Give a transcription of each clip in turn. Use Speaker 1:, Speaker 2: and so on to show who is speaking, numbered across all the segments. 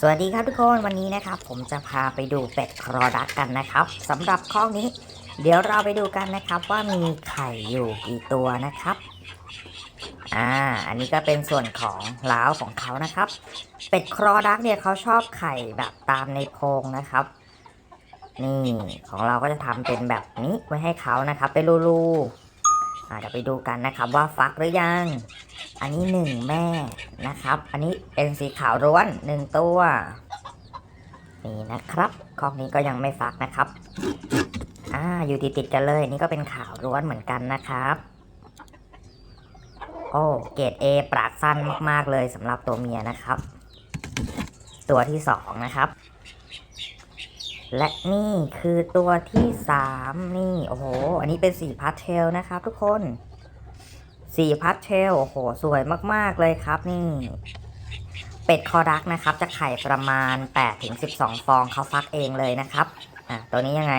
Speaker 1: สวัสดีครับทุกคนวันนี้นะครับ ผมจะพาไปดูเป็ดครอดักกันนะครับสำหรับข้อนี้ เดี๋ยวเราไปดูกันนะครับว่ามีไข่อยู่กี่ตัวนะครับอ่าอันนี้ก็เป็นส่วนของล้าวของเขานะครับ เป็ดครอดักเนี่ยเขาชอบไข่แบบตามในโพรงนะครับ นี่ของเราก็จะทำเป็นแบบนี้ไว้ให้เขานะครับ เป็นรูๆอ่าเดี๋ยวไปดูกันนะครับว่าฟักหรือยัง อันนี้หนึ่งแม่นะครับ อันนี้เป็นสีขาวร้วนหนึ่งตัว นี่นะครับคอกนี้ก็ยังไม่ฟักนะครับ อ่า อยู่ติดติดกันเลย นี่ก็เป็นขาวร้วนเหมือนกันนะครับ โอ้ เกรด A ปรากสั้นมาก ๆ เลยสำหรับตัวเมียนะครับ ตัวที่สองนะครับ และนี่คือตัวที่สามนี่ โอ้โห อันนี้เป็นสีพาสเทลนะครับทุกคน สีพัดเทลโอ้โห สวยมาก ๆ เลยครับนี่ เป็ดคอดักนะครับ จะไข่ประมาณ 8-12 ฟองเขาฟักเองเลยนะครับ อะ ตัวนี้ยังไง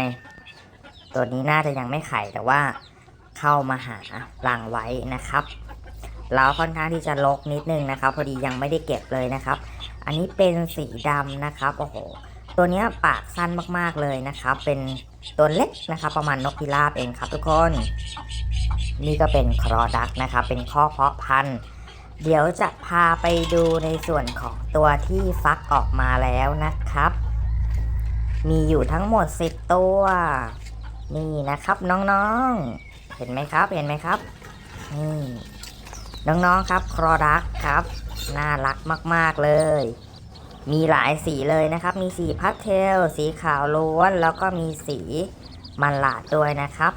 Speaker 1: ตัวนี้น่าจะยังไม่ไข่แต่ว่าเข้ามาหารังไว้นะครับแล้วค่อนข้างที่จะลกนิดนึงนะครับ พอดียังไม่ได้เก็บเลยนะครับ อันนี้เป็นสีดำนะครับโอ้โหตัวเนี้ยปากสั้นมากๆเลยนะครับ เป็นตัวเล็กนะครับ ประมาณนกพิราบเองครับทุกคน นี่ก็เป็นครอดักนะครับ เป็นข้อเพาะพันธุ์ เดี๋ยวจะพาไปดูในส่วนของตัวที่ฟักออกมาแล้วนะครับ มีอยู่ทั้งหมด 10 ตัว นี่นะครับน้องๆ เห็นไหมครับ เห็นไหมครับ นี่น้องๆครับครอดักครับ น่ารักมากๆเลย มีหลายสีเลยนะครับ มีสีพาสเทล สีขาวล้วน แล้วก็มีสีมันหลาดด้วยนะครับ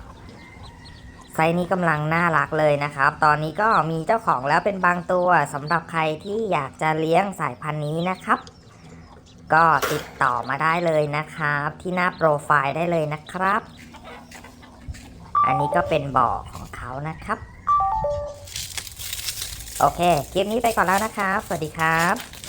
Speaker 1: ส์นี้กำลังน่ารักเลยนะครับ ตอนนี้ก็มีเจ้าของแล้วเป็นบางตัวสำหรับใครที่อยากจะเลี้ยงสายพันธุ์นี้นะครับ ก็ติดต่อมาได้เลยนะครับ ที่หน้าโปรไฟล์ได้เลยนะครับ อันนี้ก็เป็นบ่อของเขานะครับ โอเค คลิปนี้ไปก่อนแล้วนะครับ สวัสดีครับ